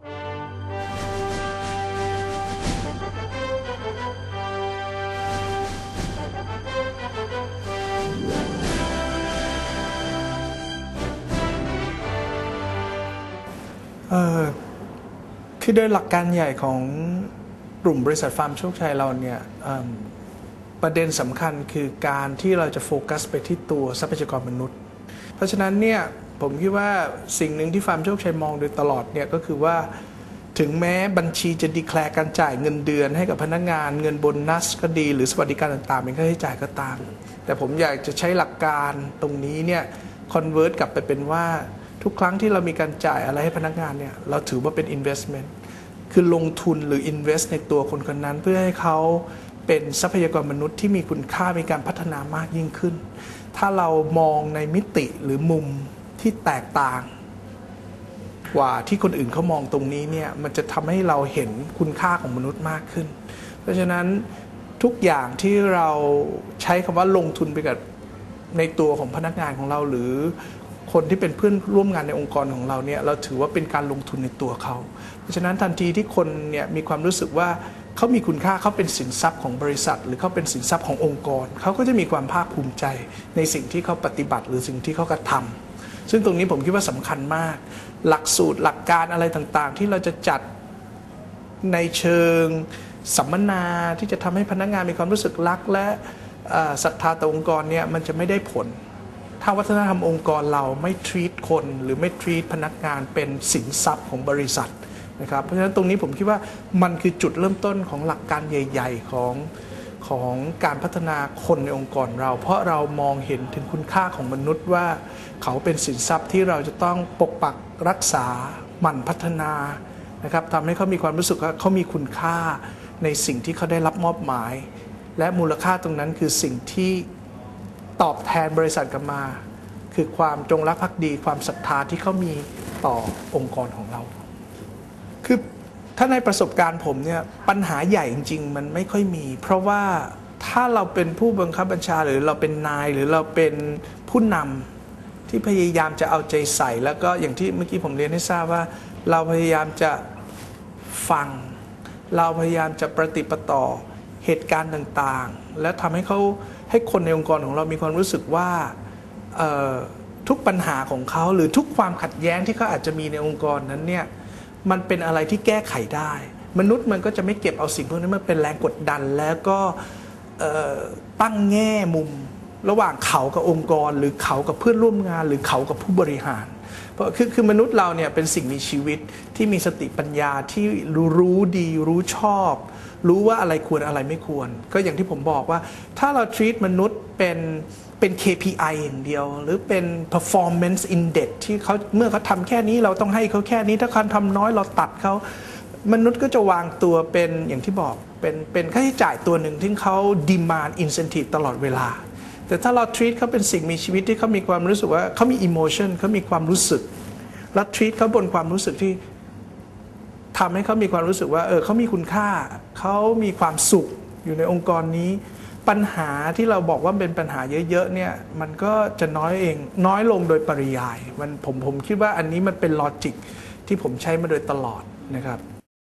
เออคือโดยหลักการใหญ่ของกลุ่มบริษัทฟาร์มโชคชัยเราเนี่ยเอิ่มประเด็นสำคัญคือการที่เราจะโฟกัสไปที่ตัวทรัพยากรมนุษย์ เพราะฉะนั้นเนี่ย ผมคิดว่าสิ่งหนึ่งที่ฟาร์มโชคชัยมองโดยตลอดเนี่ยก็คือว่าถึงแม้บัญชีจะดีแคลร์การจ่ายเงินเดือนให้กับพนักงานเงินโบนนัสก็ดี หรือสวัสดิการต่างๆ เป็นค่าใช้จ่ายก็ตาม แต่ผมอยากจะใช้หลักการตรงนี้เนี่ยคอนเวิร์ตกลับไปเป็นว่าทุกครั้งที่เรามีการจ่ายอะไรให้พนักงานเนี่ยเราถือว่าเป็น investment คือลงทุนหรือ invest ในตัวคนคนนั้นเพื่อให้เขาเป็นทรัพยากรมนุษย์ที่มีคุณค่ามีการพัฒนามากยิ่งขึ้น ถ้าเรามองในมิติหรือมุม ที่แตกต่างกว่าที่คนอื่นเขามองตรงนี้เนี่ยมันจะทำให้เราเห็นคุณค่าของมนุษย์มากขึ้น เพราะฉะนั้นทุกอย่างที่เราใช้คำว่าลงทุนไปกับในตัวของพนักงานของเราหรือคนที่เป็นเพื่อนร่วมงานในองค์กรของเราเนี่ยเราถือว่าเป็นการลงทุนในตัวเขา เพราะฉะนั้นทันทีที่คนเนี่ยมีความรู้สึกว่าเขามีคุณค่าเขาเป็นสินทรัพย์ของบริษัท หรือเขาเป็นสินทรัพย์ขององค์กรเขาก็จะมีความภาคภูมิใจในสิ่งที่เขาปฏิบัติ หรือสิ่งที่เขากระทำ ซึ่งตรงนี้ผมคิดว่าสำคัญมาก หลักสูตรหลักการอะไรต่างๆ ที่เราจะจัดในเชิงสัมมนาที่จะทำให้พนักงานมีความรู้สึกรักและเอ่อศรัทธาต่อองค์กรเนี่ยมันจะไม่ได้ผล ถ้าวัฒนธรรมองค์กรเราไม่ treat คนหรือไม่ treat พนักงานเป็นสินทรัพย์ของบริษัทนะครับเพราะฉะนั้นตรงนี้ผมคิดว่ามันคือจุดเริ่มต้นของหลักการใหญ่ ๆ ของ ของการพัฒนาคนในองค์กรเรา เพราะเรามองเห็นถึงคุณค่าของมนุษย์ว่า เขาเป็นสินทรัพย์ที่เราจะต้องปกปักรักษาหมั่นพัฒนานะครับทำให้เขามีความรู้สึกว่าเขามีคุณค่าในสิ่งที่เขาได้รับมอบหมาย และมูลค่าตรงนั้นคือสิ่งที่ตอบแทนบริษัทกลับมา คือความจงรักภักดี ความศรัทธาที่เขามีต่อองค์กรของเรา คือ ถ้าในประสบการณ์ผมเนี่ยปัญหาใหญ่จริง ๆ มันไม่ค่อยมี เพราะว่าถ้าเราเป็นผู้บังคับบัญชาหรือเราเป็นนายหรือเราเป็นผู้นำที่พยายามจะเอาใจใส่ แล้วก็อย่างที่เมื่อกี้ผมเรียนให้ทราบว่า เราพยายามจะฟัง เราพยายามจะประติดประต่อเหตุการณ์ต่างๆ และทำให้เขาให้คนในองค์กรของเรามีความรู้สึกว่าทุกปัญหาของเขาหรือทุกความขัดแย้งที่เขาอาจจะมีในองค์กรนั้นเนี่ย มันเป็นอะไรที่แก้ไขได้ มนุษย์มันก็จะไม่เก็บเอาสิ่งพวกนี้มาเป็นแรงกดดันแล้วก็ตั้งแง่มุมระหว่างเขากับองค์กร หรือเขากับเพื่อนร่วมงาน หรือเขากับผู้บริหาร เพราะคือคือมนุษย์เราเนี่ยเป็นสิ่งมีชีวิตที่มีสติปัญญาที่รู้รู้ดีรู้ชอบ รู้ว่าอะไรควรอะไรไม่ควร ก็อย่างที่ผมบอกว่า ถ้าเรา treat มนุษย์เป็น เป็น KPI อย่างเดียว หรือเป็น performance index ที่เขาเมื่อเขาทำแค่นี้เราต้องให้เขาแค่นี้ถ้าเขาทำน้อยเราตัดเขามนุษย์ก็จะวางตัวเป็นอย่างที่บอกเป็นเป็นค่าใช้จ่ายตัวหนึ่งที่เขา demand incentive ตลอดเวลา แต่ถ้าเรา treat เขาเป็นสิ่งมีชีวิตที่เขามีความรู้สึกว่าเขามี emotion เขามีความรู้สึก แล้ว treat เขาบนความรู้สึกที่ทำให้เขามีความรู้สึกว่าเออเขามีคุณค่าเขามีความสุขอยู่ในองค์กรนี้ ปัญหาที่เราบอกว่าเป็นปัญหาเยอะๆเนี่ยมันก็จะน้อยเองน้อยลงโดยปริยาย มันผมผมคิดว่าอันนี้มันเป็นลอจิกที่ผมใช้มาโดยตลอดนะครับ